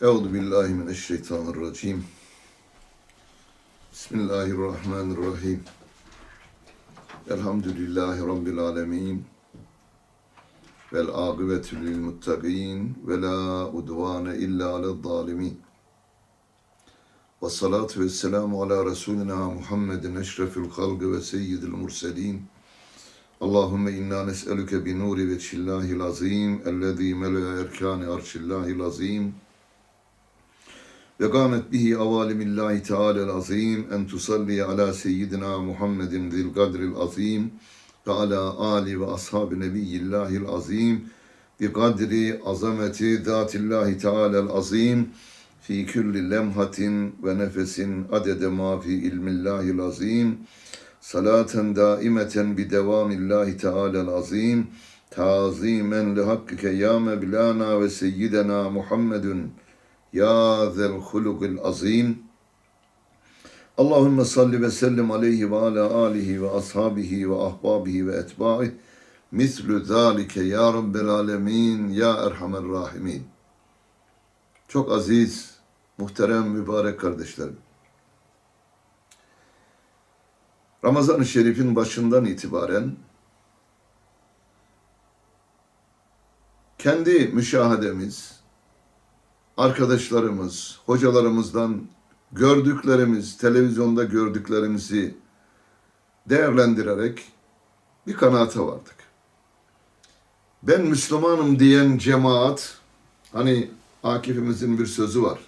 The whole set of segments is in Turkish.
Euzu billahi mineşşeytanirracim. Bismillahirrahmanirrahim. Elhamdülillahi rabbil alamin. Vel akıbetu lil muttaqin ve la udvane illa alel zalimin. Ve salatu ve selamu ala Resulina Muhammedin eşrefil halgı ve seyyidil murselin. Allahümme inna nes'eluke bi nuri ve çillahil azim ellezî mele'e erkâni arşillahil azim ve kâmet bihi avalimillahi teâlel azim en tusalli ala seyyidina Muhammedin zil kadril azim ve ala ali ve ashabi nebiyyillahil azim bi kadri azameti zatillahi teâlel azim fi külli lemhatin ve nefesin adede ma fi ilmillahil azim salaten daimeten bi devamillahi teâlel azim tazimen li hakkike ya Mevlana ve seyyidena Muhammedun ya zel hulukil azim. Allahümme salli ve sellim aleyhi ve ala alihi ve ashabihi ve ahbabihi ve etbaih. Mislü zalike ya Rabbel alemin ya Erhamer rahimin. Çok aziz, muhterem, mübarek kardeşlerim. Ramazan-ı Şerif'in başından itibaren kendi müşahedemiz, arkadaşlarımız, hocalarımızdan gördüklerimiz, televizyonda gördüklerimizi değerlendirerek bir kanaate vardık. Ben Müslümanım diyen cemaat, hani Akif'imizin bir sözü var.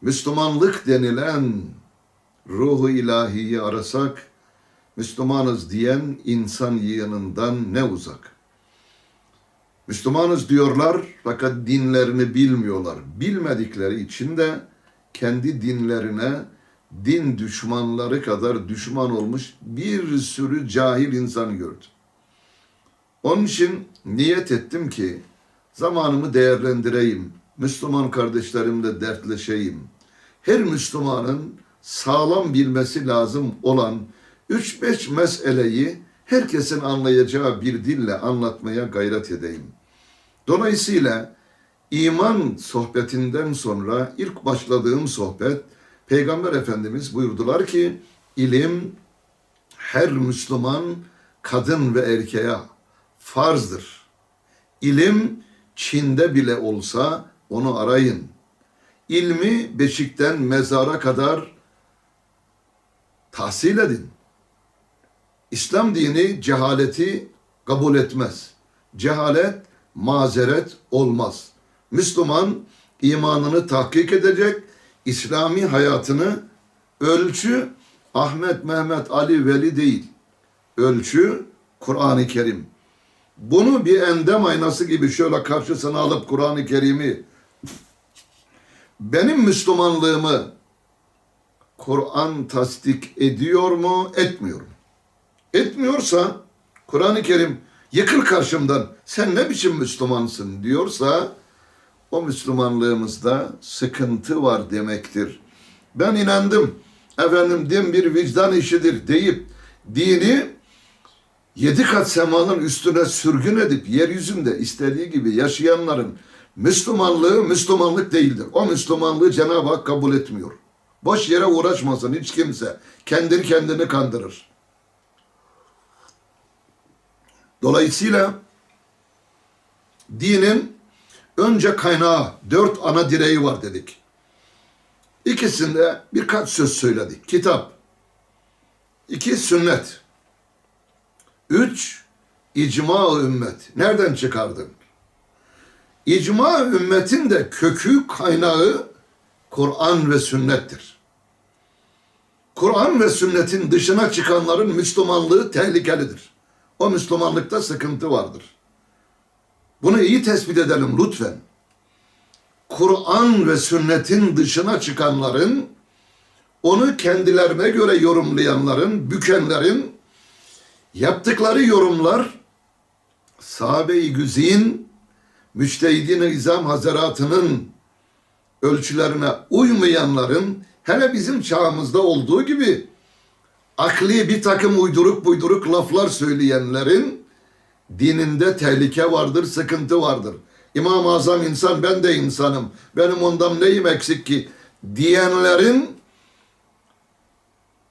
Müslümanlık denilen ruhu ilahiyi arasak, Müslümanız diyen insan yığınından ne uzak. Müslümanız diyorlar fakat dinlerini bilmiyorlar. Bilmedikleri için de kendi dinlerine din düşmanları kadar düşman olmuş bir sürü cahil insan gördüm. Onun için niyet ettim ki zamanımı değerlendireyim. Müslüman kardeşlerimle dertleşeyim. Her Müslümanın sağlam bilmesi lazım olan 3-5 meseleyi herkesin anlayacağı bir dille anlatmaya gayret edeyim. Dolayısıyla iman sohbetinden sonra ilk başladığım sohbet Peygamber Efendimiz buyurdular ki ilim her Müslüman kadın ve erkeğe farzdır. İlim Çin'de bile olsa onu arayın. İlmi beşikten mezara kadar tahsil edin. İslam dini cehaleti kabul etmez. Cehalet mazeret olmaz. Müslüman imanını tahkik edecek, İslami hayatını ölçü Ahmet, Mehmet, Ali, Veli değil. Ölçü Kur'an-ı Kerim. Bunu bir endam aynası gibi şöyle karşısına alıp Kur'an-ı Kerim'i benim Müslümanlığımı Kur'an tasdik ediyor mu, etmiyor mu? Etmiyorsa Kur'an-ı Kerim yıkıl karşımdan sen ne biçim Müslümansın diyorsa o Müslümanlığımızda sıkıntı var demektir. Ben inandım efendim din bir vicdan işidir deyip dini yedi kat semanın üstüne sürgün edip yeryüzünde istediği gibi yaşayanların Müslümanlığı Müslümanlık değildir. O Müslümanlığı Cenab-ı Hak kabul etmiyor. Boş yere uğraşmasın hiç kimse. Kendini kendini kandırır. Dolayısıyla dinin önce kaynağı, dört ana direği var dedik. İkisinde birkaç söz söyledik. Kitap. iki sünnet. Üç, icma ümmet. Nereden çıkardın? İcma ümmetin de kökü kaynağı Kur'an ve sünnettir. Kur'an ve sünnetin dışına çıkanların Müslümanlığı tehlikelidir. O Müslümanlıkta sıkıntı vardır. Bunu iyi tespit edelim lütfen. Kur'an ve sünnetin dışına çıkanların, onu kendilerine göre yorumlayanların, bükenlerin yaptıkları yorumlar sahabe-i güzin, müçtehidin izam hazaratının ölçülerine uymayanların hele bizim çağımızda olduğu gibi akli bir takım uyduruk buyduruk laflar söyleyenlerin dininde tehlike vardır, sıkıntı vardır. İmam-ı Azam insan, ben de insanım. Benim ondan neyim eksik ki? Diyenlerin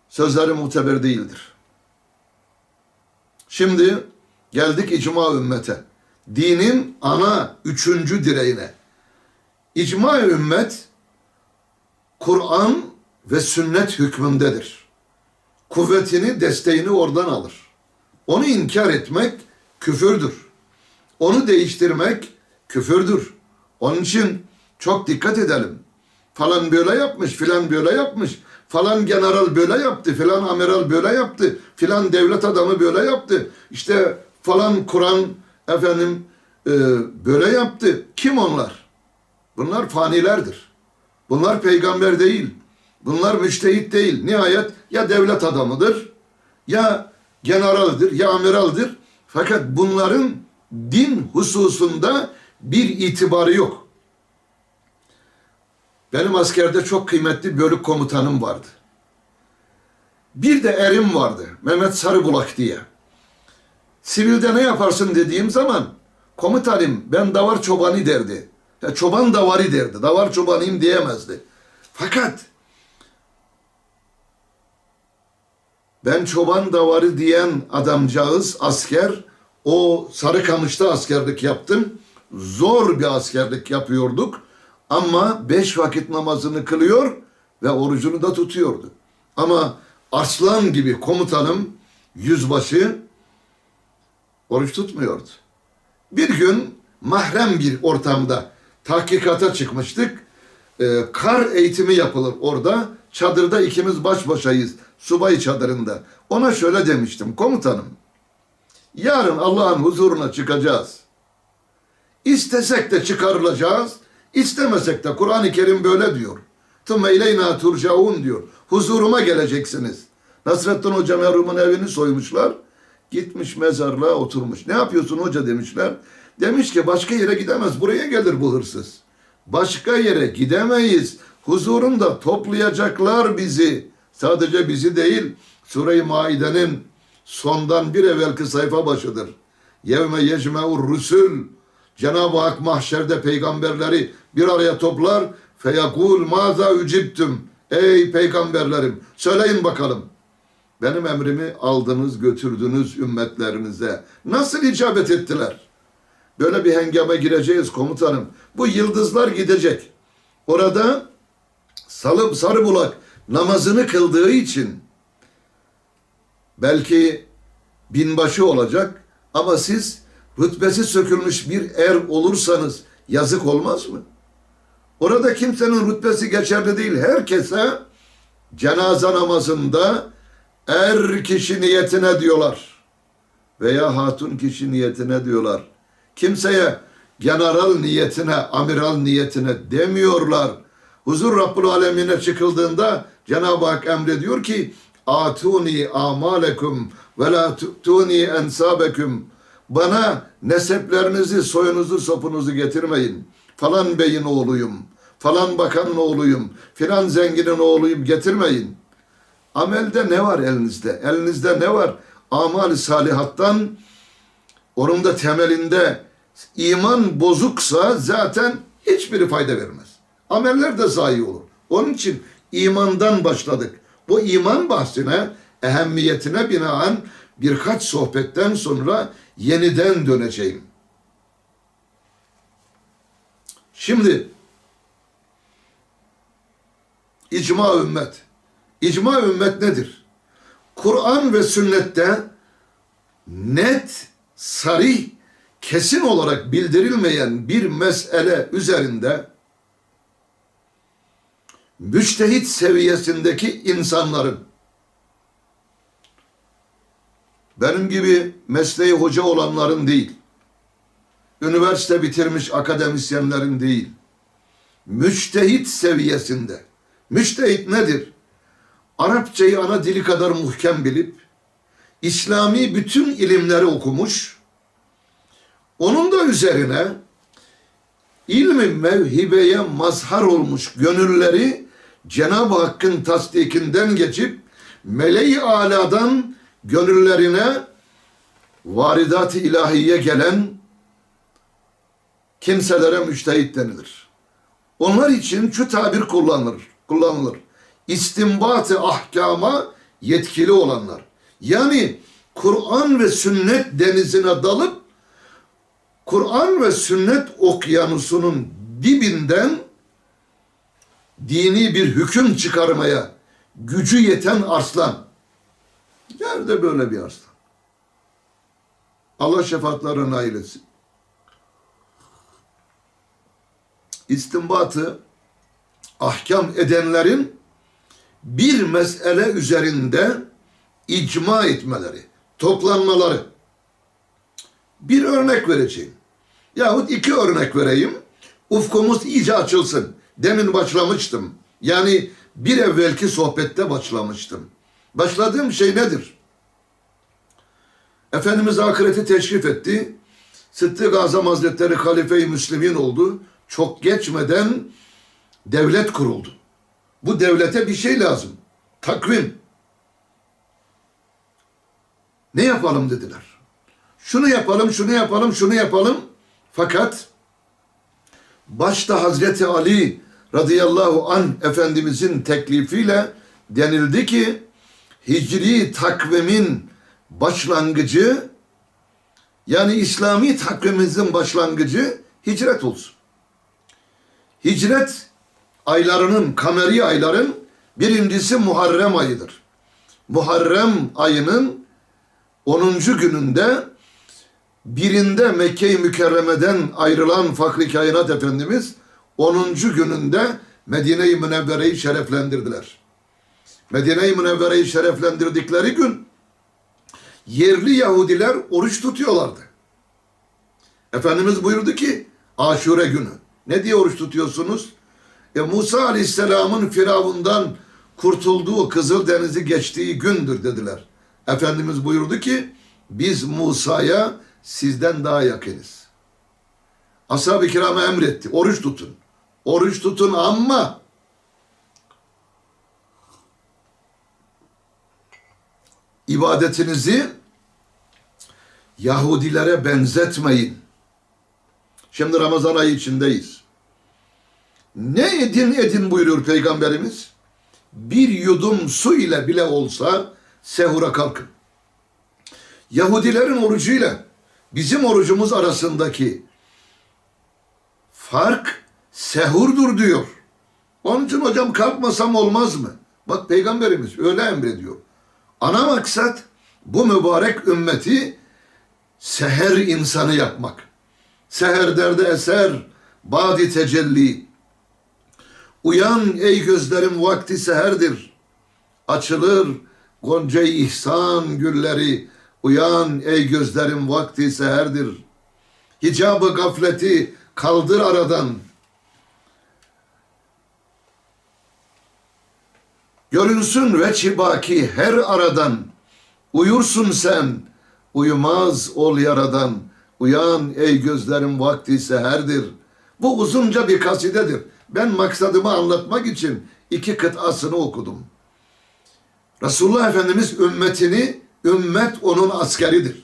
sözleri muteber değildir. Şimdi geldik icma ümmete. Dinin ana üçüncü direğine. İcma ümmet Kur'an ve sünnet hükmündedir. Kuvvetini, desteğini oradan alır. Onu inkar etmek küfürdür. Onu değiştirmek küfürdür. Onun için çok dikkat edelim. Falan böyle yapmış, filan böyle yapmış. Falan general böyle yaptı, filan amiral böyle yaptı. Filan devlet adamı böyle yaptı. İşte falan Kur'an efendim e, böyle yaptı. Kim onlar? Bunlar fanilerdir. Bunlar peygamber değil. Bunlar müştehit değil. Nihayet ya devlet adamıdır, ya generaldir, ya amiraldir. Fakat bunların din hususunda bir itibarı yok. Benim askerde çok kıymetli bölük komutanım vardı. Bir de erim vardı. Mehmet Sarıbulak diye. Sivilde ne yaparsın dediğim zaman komutanım ben davar çobanı derdi. Ya çoban davarı derdi. Davar çobanıyım diyemezdi. Fakat ben çoban davarı diyen adamcağız asker o Sarıkamış'ta askerlik yaptım. Zor bir askerlik yapıyorduk. Ama beş vakit namazını kılıyor ve orucunu da tutuyordu. Ama aslan gibi komutanım yüzbaşı oruç tutmuyordu. Bir gün mahrem bir ortamda tahkikata çıkmıştık. Ee, kar eğitimi yapılır orada. Çadırda ikimiz baş başayız. Subay çadırında. Ona şöyle demiştim. Komutanım, yarın Allah'ın huzuruna çıkacağız. İstesek de çıkarılacağız. istemesek de Kur'an-ı Kerim böyle diyor. Tümme ileyna turcaun diyor. Huzuruma geleceksiniz. Nasrettin Hoca merhumun evini soymuşlar. Gitmiş mezarlığa oturmuş. Ne yapıyorsun hoca demişler. Demiş ki başka yere gidemez. Buraya gelir bu hırsız. Başka yere gidemeyiz. Huzurunda toplayacaklar bizi. Sadece bizi değil. Sure-i Maide'nin sondan bir evvelki sayfa başıdır. Yevme yecme'ur rusul. Cenab-ı Hak mahşerde peygamberleri bir araya toplar. Feyakul maza ücibtüm. Ey peygamberlerim söyleyin bakalım. Benim emrimi aldınız götürdünüz ümmetlerinize. Nasıl icabet ettiler? Böyle bir hengame gireceğiz komutanım. Bu yıldızlar gidecek. Orada salıp sarı bulak namazını kıldığı için belki binbaşı olacak ama siz rütbesi sökülmüş bir er olursanız yazık olmaz mı? Orada kimsenin rütbesi geçerli değil. Herkese cenaze namazında er kişi niyetine diyorlar. Veya hatun kişi niyetine diyorlar. Kimseye general niyetine, amiral niyetine demiyorlar. Huzur Rabbul Alemine çıkıldığında Cenab-ı Hak emrediyor ki Atuni amalekum ve la tu'tuni ensabeküm. Bana neseplerinizi, soyunuzu, sopunuzu getirmeyin. Falan beyin oğluyum, falan bakanın oğluyum, filan zenginin oğluyum getirmeyin. Amelde ne var elinizde? Elinizde ne var? Amal-i salihattan onun da temelinde iman bozuksa zaten hiçbiri fayda vermez. Ameller de zayi olur. Onun için imandan başladık. Bu iman bahsine, ehemmiyetine binaen birkaç sohbetten sonra yeniden döneceğim. Şimdi icma ümmet. İcma ümmet nedir? Kur'an ve sünnette net, sarih, kesin olarak bildirilmeyen bir mesele üzerinde müçtehit seviyesindeki insanların benim gibi mesleği hoca olanların değil, üniversite bitirmiş akademisyenlerin değil, müçtehit seviyesinde. Müçtehit nedir? Arapçayı ana dili kadar muhkem bilip, İslami bütün ilimleri okumuş, onun da üzerine ilmi mevhibeye mazhar olmuş gönülleri Cenab-ı Hakk'ın tasdikinden geçip meleği aladan gönüllerine varidat-ı ilahiye gelen kimselere müştehit denilir. Onlar için şu tabir kullanılır. kullanılır. İstinbat-ı ahkama yetkili olanlar. Yani Kur'an ve sünnet denizine dalıp Kur'an ve sünnet okyanusunun dibinden dini bir hüküm çıkarmaya gücü yeten arslan. Nerede böyle bir arslan? Allah şefaatlerine nail etsin. İstinbatı ahkam edenlerin bir mesele üzerinde icma etmeleri, toplanmaları. Bir örnek vereceğim. Yahut iki örnek vereyim. Ufkumuz iyice açılsın. Demin başlamıştım. Yani bir evvelki sohbette başlamıştım. Başladığım şey nedir? Efendimiz ahireti teşrif etti. Sıddık Azam Hazretleri Halife-i Müslimin oldu. Çok geçmeden devlet kuruldu. Bu devlete bir şey lazım. Takvim. Ne yapalım dediler. Şunu yapalım, şunu yapalım, şunu yapalım. Fakat başta Hazreti Ali radıyallahu an Efendimizin teklifiyle denildi ki hicri takvimin başlangıcı yani İslami takvimimizin başlangıcı hicret olsun. Hicret aylarının, kameri ayların birincisi Muharrem ayıdır. Muharrem ayının 10. gününde birinde Mekke-i Mükerreme'den ayrılan Fakri Kainat Efendimiz 10. gününde Medine-i Münevvere'yi şereflendirdiler. Medine-i Münevvere'yi şereflendirdikleri gün yerli Yahudiler oruç tutuyorlardı. Efendimiz buyurdu ki aşure günü. Ne diye oruç tutuyorsunuz? E, Musa Aleyhisselam'ın Firavundan kurtulduğu Kızıldeniz'i geçtiği gündür dediler. Efendimiz buyurdu ki biz Musa'ya sizden daha yakınız. Ashab-ı kirama emretti. Oruç tutun. Oruç tutun ama ibadetinizi Yahudilere benzetmeyin. Şimdi Ramazan ayı içindeyiz. Ne edin edin buyuruyor Peygamberimiz. Bir yudum su ile bile olsa sehura kalkın. Yahudilerin orucuyla bizim orucumuz arasındaki fark sehurdur diyor. Onun için hocam kalkmasam olmaz mı? Bak peygamberimiz öyle emrediyor. Ana maksat bu mübarek ümmeti seher insanı yapmak. Seher derde eser, badi tecelli. Uyan ey gözlerim vakti seherdir. Açılır gonca ihsan gülleri. Uyan ey gözlerim vakti seherdir. Hicabı gafleti kaldır aradan. Görünsün ve çibaki her aradan. Uyursun sen, uyumaz ol yaradan. Uyan ey gözlerim vakti seherdir. Bu uzunca bir kasidedir. Ben maksadımı anlatmak için iki kıtasını okudum. Resulullah Efendimiz ümmetini, ümmet onun askeridir.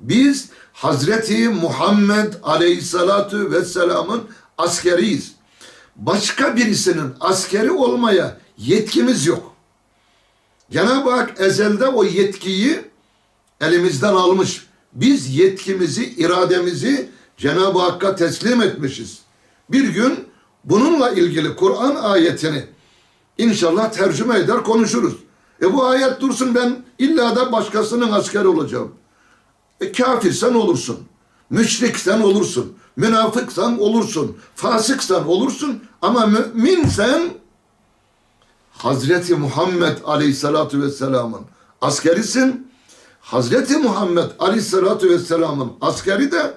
Biz Hazreti Muhammed Aleyhisselatu Vesselam'ın askeriyiz. Başka birisinin askeri olmaya yetkimiz yok. Cenab-ı Hak ezelde o yetkiyi elimizden almış. Biz yetkimizi, irademizi Cenab-ı Hakk'a teslim etmişiz. Bir gün bununla ilgili Kur'an ayetini inşallah tercüme eder konuşuruz. E bu ayet dursun ben illa da başkasının askeri olacağım. E kafirsen olursun. Müşriksen olursun. Münafıksan olursun. Fasıksan olursun. Ama müminsen Hazreti Muhammed Aleyhisselatü Vesselam'ın askerisin. Hazreti Muhammed Aleyhisselatü Vesselam'ın askeri de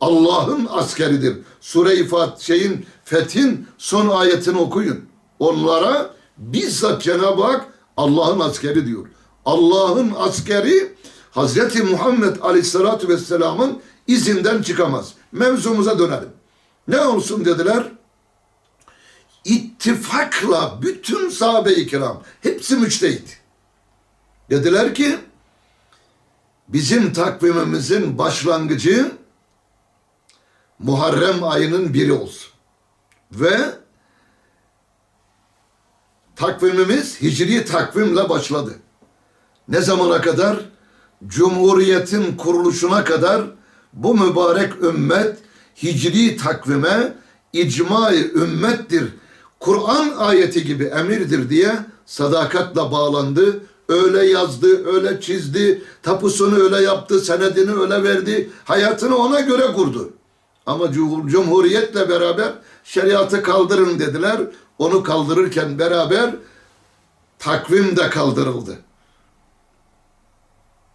Allah'ın askeridir. Sure-i Fat şeyin Fethin son ayetini okuyun. Onlara bizzat Cenab-ı Hak Allah'ın askeri diyor. Allah'ın askeri Hazreti Muhammed Aleyhisselatü Vesselam'ın izinden çıkamaz. Mevzumuza dönelim. Ne olsun dediler? İttifakla bütün sahabe-i kiram hepsi müçtehit. Dediler ki bizim takvimimizin başlangıcı Muharrem ayının biri olsun. Ve takvimimiz hicri takvimle başladı. Ne zamana kadar? Cumhuriyetin kuruluşuna kadar bu mübarek ümmet hicri takvime icma-i ümmettir. Kur'an ayeti gibi emirdir diye sadakatle bağlandı. Öyle yazdı, öyle çizdi, tapusunu öyle yaptı, senedini öyle verdi, hayatını ona göre kurdu. Ama cum- Cumhuriyetle beraber şeriatı kaldırın dediler. Onu kaldırırken beraber takvim de kaldırıldı.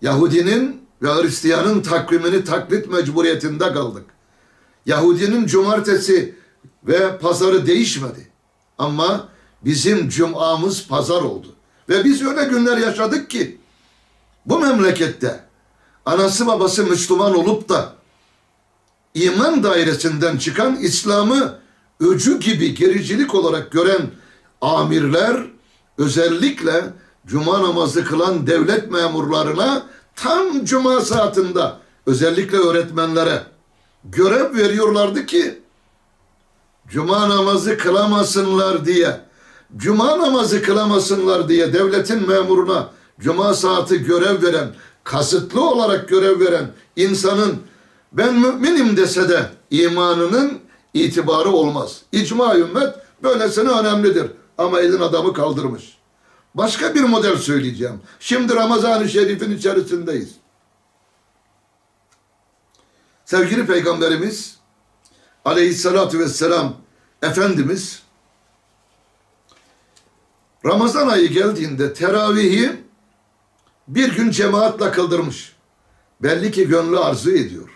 Yahudinin ve Hristiyanın takvimini taklit mecburiyetinde kaldık. Yahudinin cumartesi ve pazarı değişmedi. Ama bizim cumamız pazar oldu. Ve biz öyle günler yaşadık ki bu memlekette anası babası Müslüman olup da iman dairesinden çıkan İslam'ı öcü gibi gericilik olarak gören amirler özellikle cuma namazı kılan devlet memurlarına tam cuma saatinde özellikle öğretmenlere görev veriyorlardı ki cuma namazı kılamasınlar diye cuma namazı kılamasınlar diye devletin memuruna cuma saati görev veren kasıtlı olarak görev veren insanın ben müminim dese de imanının itibarı olmaz. İcma ümmet böylesine önemlidir. Ama elin adamı kaldırmış. Başka bir model söyleyeceğim. Şimdi Ramazan-ı Şerif'in içerisindeyiz. Sevgili Peygamberimiz Aleyhisselatü Vesselam Efendimiz Ramazan ayı geldiğinde teravihi bir gün cemaatle kıldırmış. Belli ki gönlü arzu ediyor.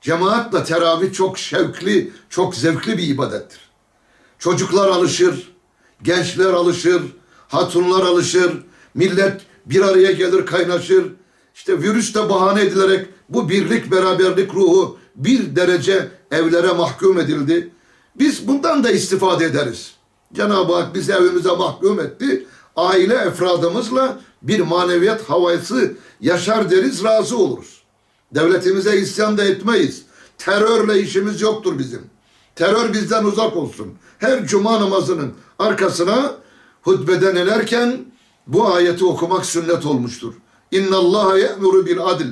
Cemaatle teravih çok şevkli, çok zevkli bir ibadettir. Çocuklar alışır, gençler alışır, hatunlar alışır, millet bir araya gelir kaynaşır. İşte virüs de bahane edilerek bu birlik beraberlik ruhu bir derece evlere mahkum edildi. Biz bundan da istifade ederiz. Cenab-ı Hak bizi evimize mahkum etti. Aile efradımızla bir maneviyat havası yaşar deriz, razı oluruz. Devletimize isyan da etmeyiz. Terörle işimiz yoktur bizim. Terör bizden uzak olsun. Her cuma namazının arkasına hutbeden inerken bu ayeti okumak sünnet olmuştur. İnna Allah ye'muru bil adil.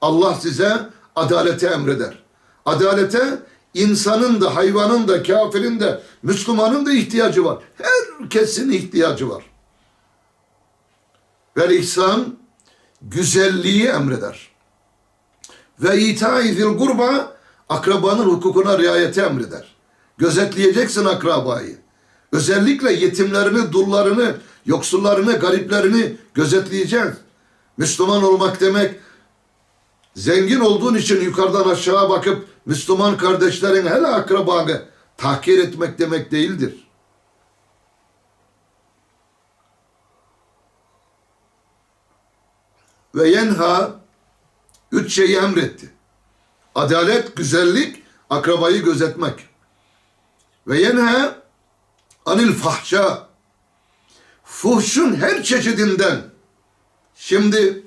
Allah size adalete emreder. Adalete insanın da, hayvanın da, kafirin de, Müslümanın da ihtiyacı var. Herkesin ihtiyacı var. Ve ihsan güzelliği emreder. Ve ita'i zil kurba akrabanın hukukuna riayeti emreder. Gözetleyeceksin akrabayı. Özellikle yetimlerini, dullarını, yoksullarını, gariplerini gözetleyeceksin. Müslüman olmak demek zengin olduğun için yukarıdan aşağı bakıp Müslüman kardeşlerin hele akrabanı tahkir etmek demek değildir. Ve yenha üç şeyi emretti. Adalet, güzellik, akrabayı gözetmek. Ve yenha anil fahşa. Fuhşun her çeşidinden. Şimdi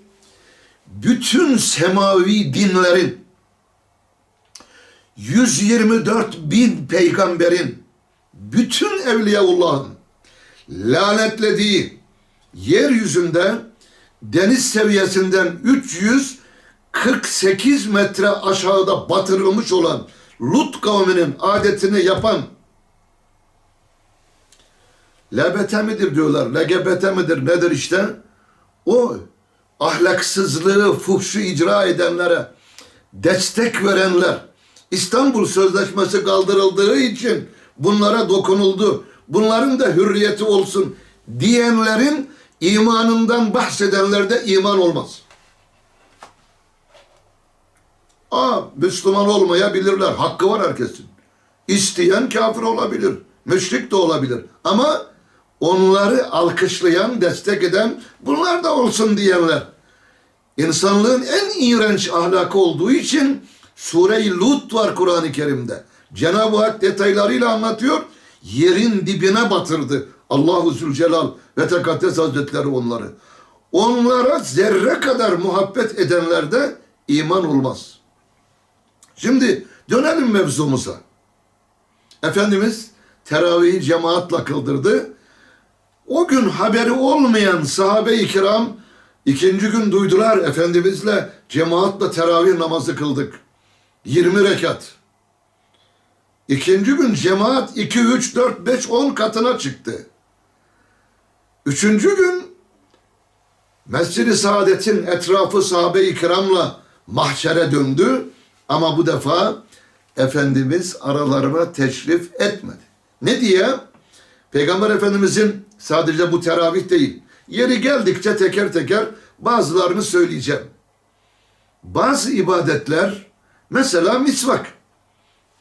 bütün semavi dinlerin 124 bin peygamberin bütün Evliyaullah'ın lanetlediği yeryüzünde deniz seviyesinden 348 metre aşağıda batırılmış olan Lut kavminin adetini yapan LBT midir diyorlar, LGBT midir nedir işte? O ahlaksızlığı, fuhşu icra edenlere destek verenler, İstanbul Sözleşmesi kaldırıldığı için bunlara dokunuldu. Bunların da hürriyeti olsun diyenlerin imanından bahsedenlerde iman olmaz. Aa, Müslüman olmayabilirler. Hakkı var herkesin. İsteyen kafir olabilir. Müşrik de olabilir. Ama onları alkışlayan, destek eden bunlar da olsun diyenler. İnsanlığın en iğrenç ahlakı olduğu için Sure-i Lut var Kur'an-ı Kerim'de. Cenab-ı Hak detaylarıyla anlatıyor. Yerin dibine batırdı. Allahu Zülcelal ve Tekaddes Hazretleri onları. Onlara zerre kadar muhabbet edenlerde iman olmaz. Şimdi Dönelim mevzumuza. Efendimiz teravihi cemaatla kıldırdı. O gün haberi olmayan sahabe-i kiram ikinci gün duydular Efendimizle cemaatle teravih namazı kıldık. 20 rekat. İkinci gün cemaat 2, 3, 4, 5, 10 katına çıktı. Üçüncü gün Mescid-i Saadet'in etrafı sahabe-i kiramla mahşere döndü. Ama bu defa Efendimiz aralarına teşrif etmedi. Ne diye? Peygamber Efendimizin sadece bu teravih değil. Yeri geldikçe teker teker bazılarını söyleyeceğim. Bazı ibadetler mesela misvak.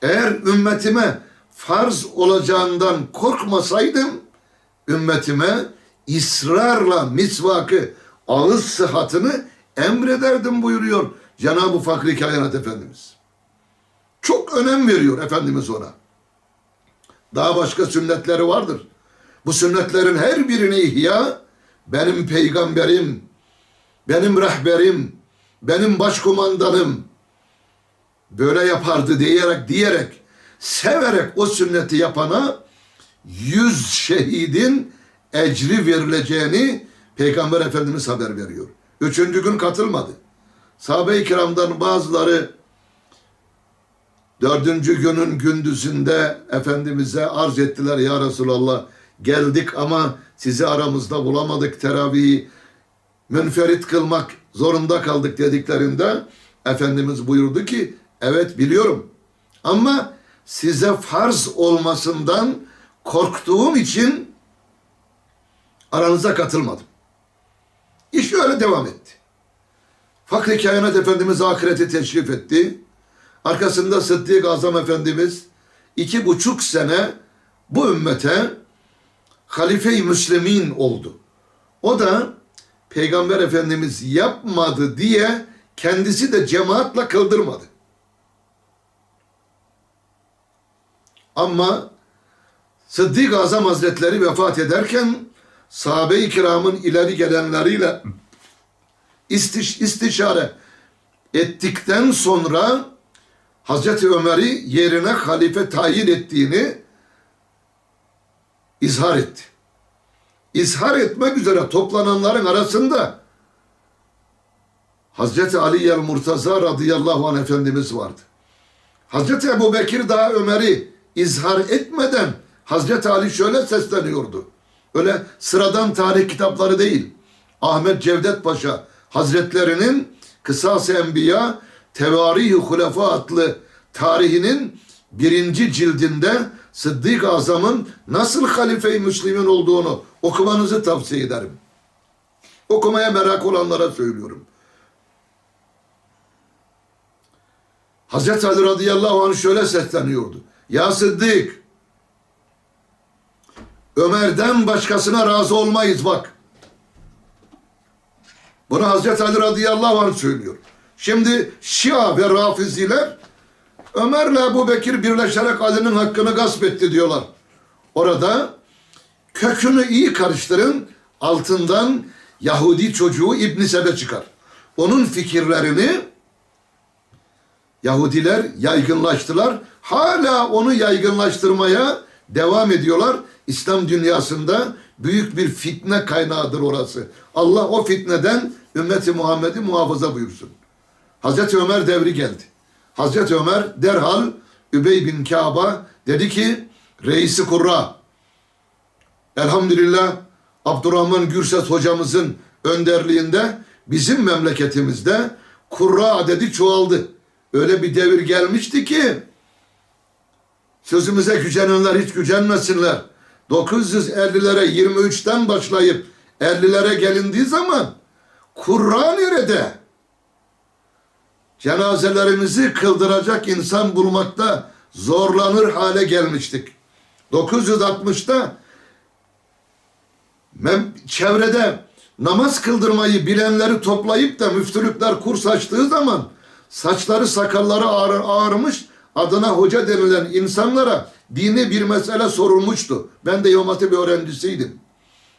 Eğer ümmetime farz olacağından korkmasaydım ümmetime ısrarla misvakı ağız sıhhatını emrederdim buyuruyor Cenab-ı Fakri Kainat Efendimiz. Çok önem veriyor Efendimiz ona. Daha başka sünnetleri vardır. Bu sünnetlerin her birini ihya benim peygamberim, benim rehberim, benim başkumandanım böyle yapardı diyerek diyerek severek o sünneti yapana yüz şehidin ecri verileceğini Peygamber Efendimiz haber veriyor. Üçüncü gün katılmadı. Sahabe-i kiramdan bazıları dördüncü günün gündüzünde Efendimiz'e arz ettiler ya Resulallah geldik ama sizi aramızda bulamadık teravihi münferit kılmak zorunda kaldık dediklerinde Efendimiz buyurdu ki evet biliyorum ama size farz olmasından korktuğum için aranıza katılmadım. İş öyle devam etti. Fakri Kainat Efendimiz ahireti teşrif etti. Arkasında Sıddık Azam Efendimiz iki buçuk sene bu ümmete halife-i müslimin oldu. O da Peygamber Efendimiz yapmadı diye kendisi de cemaatle kıldırmadı. Ama Sıddık Azam Hazretleri vefat ederken sahabe-i kiramın ileri gelenleriyle istiş, istişare ettikten sonra Hazreti Ömer'i yerine halife tayin ettiğini izhar etti. İzhar etmek üzere toplananların arasında Hazreti Ali el Murtaza radıyallahu anh Efendimiz vardı. Hazreti Ebu Bekir daha Ömer'i izhar etmeden Hazreti Ali şöyle sesleniyordu. Öyle sıradan tarih kitapları değil. Ahmet Cevdet Paşa Hazretlerinin Kısas-ı Enbiya Tevarih-i Hulefa adlı tarihinin birinci cildinde Sıddık Azam'ın nasıl halife-i Müslümin olduğunu okumanızı tavsiye ederim. Okumaya merak olanlara söylüyorum. Hazreti Ali radıyallahu anh şöyle sesleniyordu. Ya Sıddık, Ömer'den başkasına razı olmayız bak. Bunu Hazreti Ali radıyallahu anh söylüyor. Şimdi Şia ve Rafiziler Ömer'le Ebu Bekir birleşerek Ali'nin hakkını gasp etti diyorlar. Orada kökünü iyi karıştırın altından Yahudi çocuğu İbn Sebe çıkar. Onun fikirlerini Yahudiler yaygınlaştılar. Hala onu yaygınlaştırmaya devam ediyorlar. İslam dünyasında büyük bir fitne kaynağıdır orası. Allah o fitneden ümmeti Muhammed'i muhafaza buyursun. Hazreti Ömer devri geldi. Hazreti Ömer derhal Übey bin Kâb'a dedi ki reisi kurra elhamdülillah Abdurrahman Gürses hocamızın önderliğinde bizim memleketimizde kurra adedi çoğaldı. Öyle bir devir gelmişti ki sözümüze gücenenler hiç gücenmesinler. 950'lere 23'ten başlayıp 50'lere gelindiği zaman Kur'an nerede? Cenazelerimizi kıldıracak insan bulmakta zorlanır hale gelmiştik. 960'ta çevrede namaz kıldırmayı bilenleri toplayıp da müftülükler kurs açtığı zaman saçları sakalları ağır, ağarmış adına hoca denilen insanlara dini bir mesele sorulmuştu. Ben de İmam bir öğrencisiydim.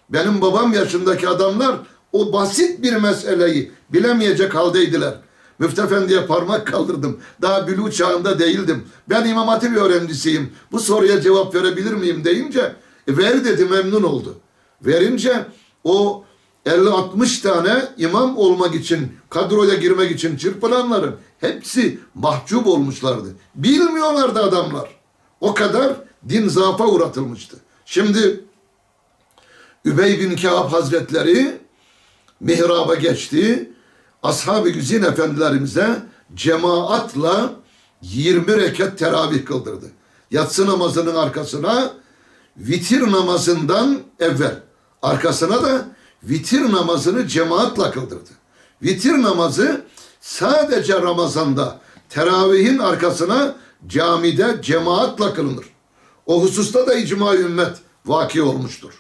Benim babam yaşındaki adamlar o basit bir meseleyi bilemeyecek haldeydiler. Müftü Efendi'ye parmak kaldırdım. Daha bülü çağında değildim. Ben İmam Hatip öğrencisiyim. Bu soruya cevap verebilir miyim deyince e, ver dedi memnun oldu. Verince o 50-60 tane imam olmak için, kadroya girmek için çırpılanların hepsi mahcup olmuşlardı. Bilmiyorlardı adamlar. O kadar din zaafa uğratılmıştı. Şimdi Übey bin Kâb Hazretleri mihraba geçti. Ashab-ı güzin efendilerimize cemaatla 20 rekat teravih kıldırdı. Yatsı namazının arkasına vitir namazından evvel arkasına da vitir namazını cemaatla kıldırdı. Vitir namazı sadece Ramazan'da teravihin arkasına camide cemaatla kılınır. O hususta da icma ümmet vaki olmuştur.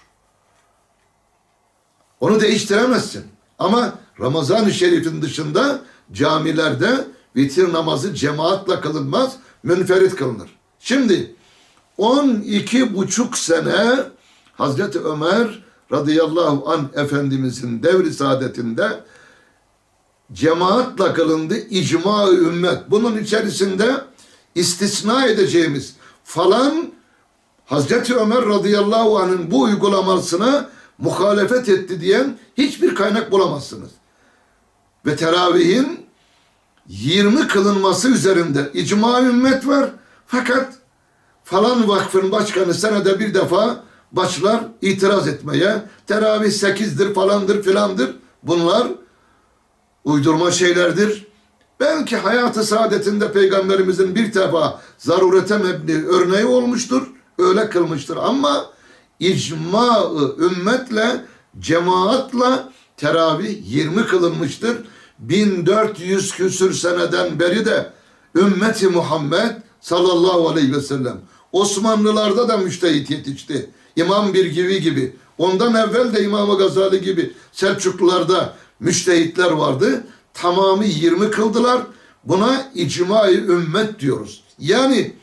Onu değiştiremezsin. Ama Ramazan-ı Şerif'in dışında camilerde vitir namazı cemaatle kılınmaz, münferit kılınır. Şimdi 12 buçuk sene Hazreti Ömer radıyallahu an Efendimizin devri saadetinde cemaatle kılındı icma ümmet. Bunun içerisinde istisna edeceğimiz falan Hazreti Ömer radıyallahu anh'ın bu uygulamasına muhalefet etti diyen hiçbir kaynak bulamazsınız. Ve teravihin 20 kılınması üzerinde icma ümmet var. Fakat falan vakfın başkanı senede bir defa başlar itiraz etmeye. Teravih sekizdir falandır filandır. Bunlar uydurma şeylerdir. Belki hayatı saadetinde peygamberimizin bir defa zarurete mebni örneği olmuştur. Öyle kılmıştır ama icma ümmetle cemaatla teravih 20 kılınmıştır. 1400 küsür seneden beri de ümmeti Muhammed sallallahu aleyhi ve sellem Osmanlılarda da müştehit yetişti. İmam Birgivi gibi. Ondan evvel de İmam Gazali gibi Selçuklularda müştehitler vardı. Tamamı 20 kıldılar. Buna icma-i ümmet diyoruz. Yani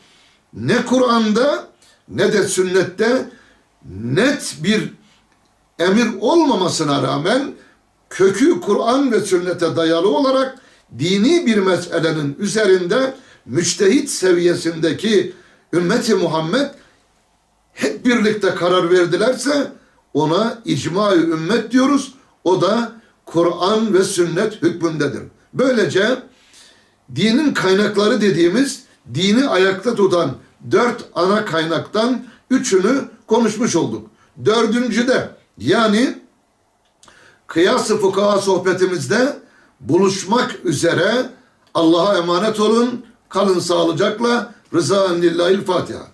ne Kur'an'da ne de sünnette net bir emir olmamasına rağmen kökü Kur'an ve sünnete dayalı olarak dini bir meselenin üzerinde müçtehit seviyesindeki ümmeti Muhammed hep birlikte karar verdilerse ona icma-i ümmet diyoruz. O da Kur'an ve sünnet hükmündedir. Böylece dinin kaynakları dediğimiz dini ayakta tutan dört ana kaynaktan üçünü konuşmuş olduk. Dördüncü de yani kıyas-ı fukaha sohbetimizde buluşmak üzere Allah'a emanet olun. Kalın sağlıcakla. Rıza Fatiha.